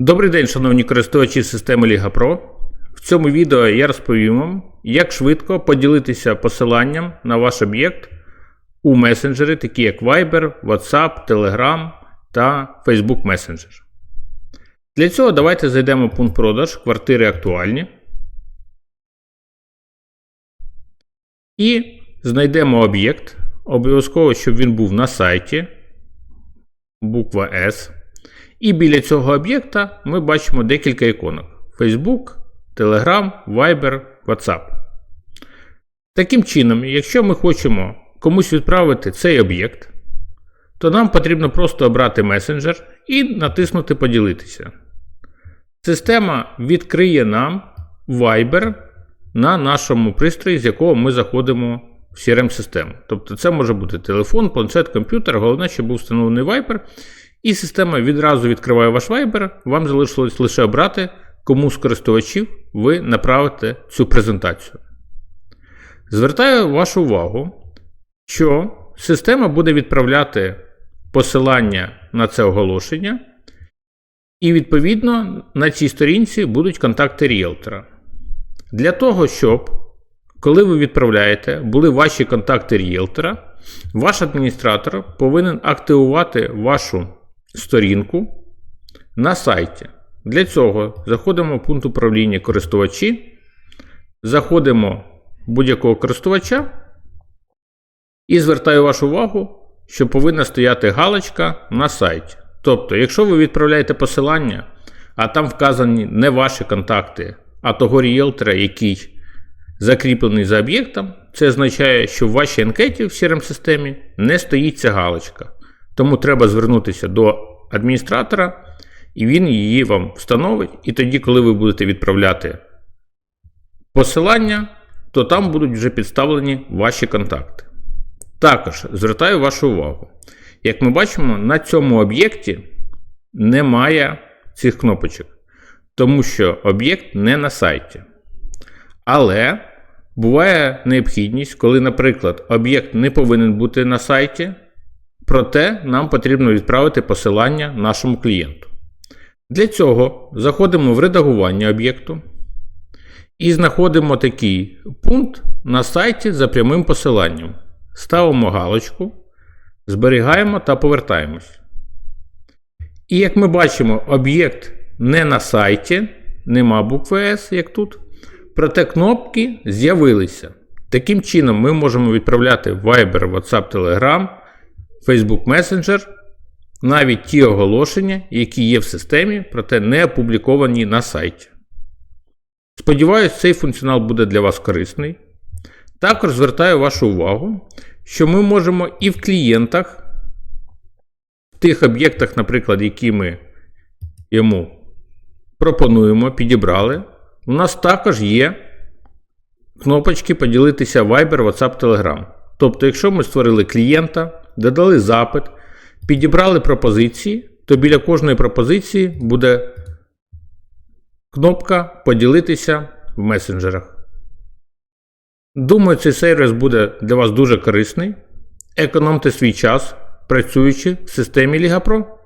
Добрий день, шановні користувачі системи Liga Pro. В цьому відео я розповім вам, як швидко поділитися посиланням на ваш об'єкт у месенджери, такі як Viber, WhatsApp, Telegram та Facebook Messenger. Для цього давайте зайдемо в пункт продаж квартири актуальні. І знайдемо об'єкт. Обов'язково, щоб він був на сайті. Буква S. І біля цього об'єкта ми бачимо декілька іконок: Facebook, Telegram, Viber, WhatsApp. Таким чином, якщо ми хочемо комусь відправити цей об'єкт, то нам потрібно просто обрати месенджер і натиснути Поділитися. Система відкриє нам Viber на нашому пристрої, з якого ми заходимо в CRM-систему. Тобто це може бути телефон, планшет, комп'ютер, головне, щоб був встановлений Viber. І система відразу відкриває ваш Viber, вам залишилось лише обрати, кому з користувачів ви направите цю презентацію. Звертаю вашу увагу, що система буде відправляти посилання на це оголошення, і, відповідно, на цій сторінці будуть контакти ріелтора. Для того, щоб, коли ви відправляєте, були ваші контакти ріелтора, ваш адміністратор повинен активувати вашу сторінку на сайті. Для цього заходимо в пункт управління користувачі, заходимо будь-якого користувача і звертаю вашу увагу, що повинна стояти галочка на сайті. Тобто, якщо ви відправляєте посилання, а там вказані не ваші контакти, а того ріелтора, який закріплений за об'єктом, це означає, що в вашій анкеті в crm системі не стоїть ця галочка. Тому треба звернутися до адміністратора, і він її вам встановить. І тоді, коли ви будете відправляти посилання, то там будуть вже підставлені ваші контакти. Також звертаю вашу увагу. Як ми бачимо, на цьому об'єкті немає цих кнопочок, тому що об'єкт не на сайті. Але буває необхідність, коли, наприклад, об'єкт не повинен бути на сайті. Проте нам потрібно відправити посилання нашому клієнту. Для цього заходимо в редагування об'єкту і знаходимо такий пункт на сайті за прямим посиланням. Ставимо галочку, зберігаємо та повертаємось. І як ми бачимо, об'єкт не на сайті, нема букви S, як тут. Проте кнопки з'явилися. Таким чином, ми можемо відправляти Viber, WhatsApp, Telegram. Facebook Messenger, навіть ті оголошення, які є в системі, проте не опубліковані на сайті. Сподіваюсь, цей функціонал буде для вас корисний. Також звертаю вашу увагу, що ми можемо і в клієнтах, в тих об'єктах, наприклад, які ми йому пропонуємо, підібрали, у нас також є кнопочки поділитися Viber, WhatsApp, Telegram. Тобто, якщо ми створили клієнта, додали запит, підібрали пропозиції, то біля кожної пропозиції буде кнопка Поділитися в месенджерах. Думаю, цей сервіс буде для вас дуже корисний. Економте свій час, працюючи в системі Лігапро.